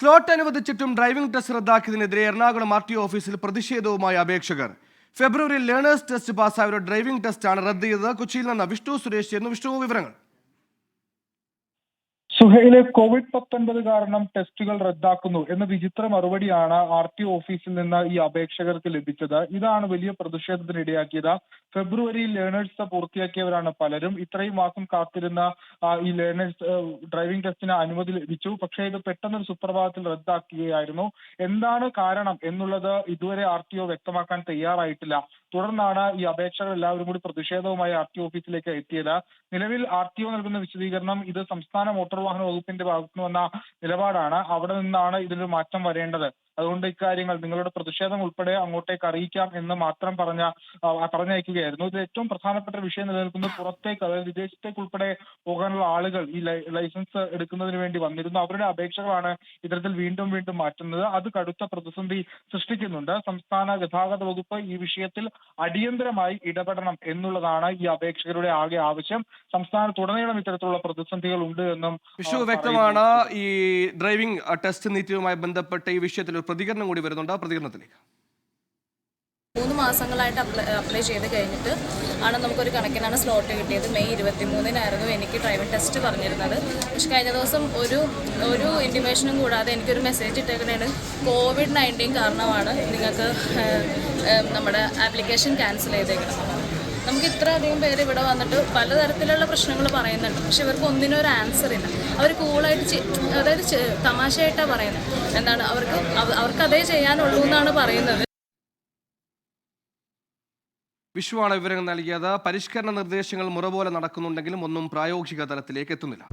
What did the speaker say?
Slot അനുവദിച്ചിട്ടും driving test റദ്ദാക്കിയതിനെതിരെ Ernakulam R T ഓഫീസിൽ പ്രതിഷേധവുമായി അപേക്ഷകർ. ഫെബ്രുവരി ലേണേഴ്സ് ടെസ്റ്റ് പാസ്സായവരുടെ ഡ്രൈവിംഗ് ടെസ്റ്റാണ് റദ്ദ് ചെയ്തത്. കൊച്ചിയിൽ നിന്ന് വിഷ്ണു സുരേഷ് എന്ന് വിഷ്ണു വിവരങ്ങൾ? സുഹൈലെ കോവിഡ് പത്തൊൻപത് കാരണം ടെസ്റ്റുകൾ റദ്ദാക്കുന്നു എന്ന വിചിത്ര മറുപടിയാണ് ആർ ടി ഓഫീസിൽ നിന്ന് ഈ അപേക്ഷകർക്ക് ലഭിച്ചത്. ഇതാണ് വലിയ പ്രതിഷേധത്തിനിടയാക്കിയത്. ഫെബ്രുവരിയിൽ ലേണേഴ്സ് പൂർത്തിയാക്കിയവരാണ് പലരും. ഇത്രയും മാസം കാത്തിരുന്ന ഈ ലേണേഴ്സ് ഡ്രൈവിംഗ് ടെസ്റ്റിന് അനുമതി ലഭിച്ചു. പക്ഷേ ഇത് പെട്ടെന്നൊരു സുപ്രഭാതത്തിൽ റദ്ദാക്കുകയായിരുന്നു. എന്താണ് കാരണം എന്നുള്ളത് ഇതുവരെ ആർ ടി ഒ വ്യക്തമാക്കാൻ തയ്യാറായിട്ടില്ല. തുടർന്നാണ് ഈ അപേക്ഷകൾ എല്ലാവരും കൂടി പ്രതിഷേധവുമായി ആർ ടി ഓഫീസിലേക്ക് എത്തിയത്. നിലവിൽ ആർ ടി ഒ നൽകുന്ന വിശദീകരണം ഇത് സംസ്ഥാന മോട്ടോർ വാഹന വകുപ്പിന്റെ ഭാഗത്തു നിന്ന് വന്ന നിലപാടാണ്. അവിടെ നിന്നാണ് ഇതിനൊരു മാറ്റം വരേണ്ടത്. അതുകൊണ്ട് ഇക്കാര്യങ്ങൾ നിങ്ങളുടെ പ്രതിഷേധം ഉൾപ്പെടെ അങ്ങോട്ടേക്ക് അറിയിക്കാം എന്ന് മാത്രം പറഞ്ഞ പറഞ്ഞയക്കുകയായിരുന്നു. ഇത് ഏറ്റവും പ്രധാനപ്പെട്ട വിഷയം നിലനിൽക്കുന്നത് പുറത്തേക്ക് അതായത് വിദേശത്തേക്ക് ഉൾപ്പെടെ പോകാനുള്ള ആളുകൾ ഈ ലൈസൻസ് എടുക്കുന്നതിന് വേണ്ടി വന്നിരുന്നു. അവരുടെ അപേക്ഷകളാണ് ഇത്തരത്തിൽ വീണ്ടും വീണ്ടും മാറ്റുന്നത്. അത് കടുത്ത പ്രതിസന്ധി സൃഷ്ടിക്കുന്നുണ്ട്. സംസ്ഥാന ഗതാഗത വകുപ്പ് ഈ വിഷയത്തിൽ അടിയന്തരമായി ഇടപെടണം എന്നുള്ളതാണ് ഈ അപേക്ഷകരുടെ ആകെ ആവശ്യം. സംസ്ഥാനത്തുടനീളം ഇത്തരത്തിലുള്ള പ്രതിസന്ധികൾ ഉണ്ട് എന്നും വിഷു വ്യക്തമാണ്. ഈ ഡ്രൈവിംഗ് ടെസ്റ്റ് നീതിയുമായി ബന്ധപ്പെട്ട ഈ വിഷയത്തിൽ ഒരു പ്രതികരണം കൂടി വരുന്നുണ്ട്. ആ പ്രതികരണത്തിലേക്ക്. മൂന്ന് മാസങ്ങളായിട്ട് അപ്ലൈ അപ്ലൈ ചെയ്ത് കഴിഞ്ഞിട്ട് ആണ് നമുക്കൊരു കണക്കിനാണ് സ്ലോട്ട് കിട്ടിയത്. മെയ് ഇരുപത്തി മൂന്നിനായിരുന്നു എനിക്ക് ഡ്രൈവിംഗ് ടെസ്റ്റ് പറഞ്ഞിരുന്നത്. പക്ഷെ കഴിഞ്ഞ ദിവസം ഒരു ഒരു ഇന്റിമേഷനും കൂടാതെ എനിക്കൊരു മെസ്സേജ് ഇട്ടേക്കുന്നതാണ് കോവിഡ് നയന്റീൻ കാരണമാണ് നിങ്ങൾക്ക് നമ്മുടെ ആപ്ലിക്കേഷൻ ക്യാൻസൽ ചെയ്തേക്കണം നമുക്ക് ഇത്ര അധികം പേര് ഇവിടെ വന്നിട്ട് പലതരത്തിലുള്ള പ്രശ്നങ്ങൾ പറയുന്നുണ്ട്. പക്ഷെ ഇവർക്ക് ഒന്നിനും ഒരു ആൻസർ ഇല്ല. അവർ കൂളായിട്ട് അതായത് തമാശയായിട്ടാണ് പറയുന്നത്. എന്താണ് അവർക്ക് അവർക്കതേ അവർക്ക് അതേ ചെയ്യാനുള്ളൂ എന്നാണ് പറയുന്നത്. വിഷുവാണ് വിവരങ്ങൾ നൽകിയത്. പരിഷ്കരണ നിർദ്ദേശങ്ങൾ മുറപോലെ നടക്കുന്നുണ്ടെങ്കിലും ഒന്നും പ്രായോഗിക തലത്തിലേക്ക് എത്തുന്നില്ല.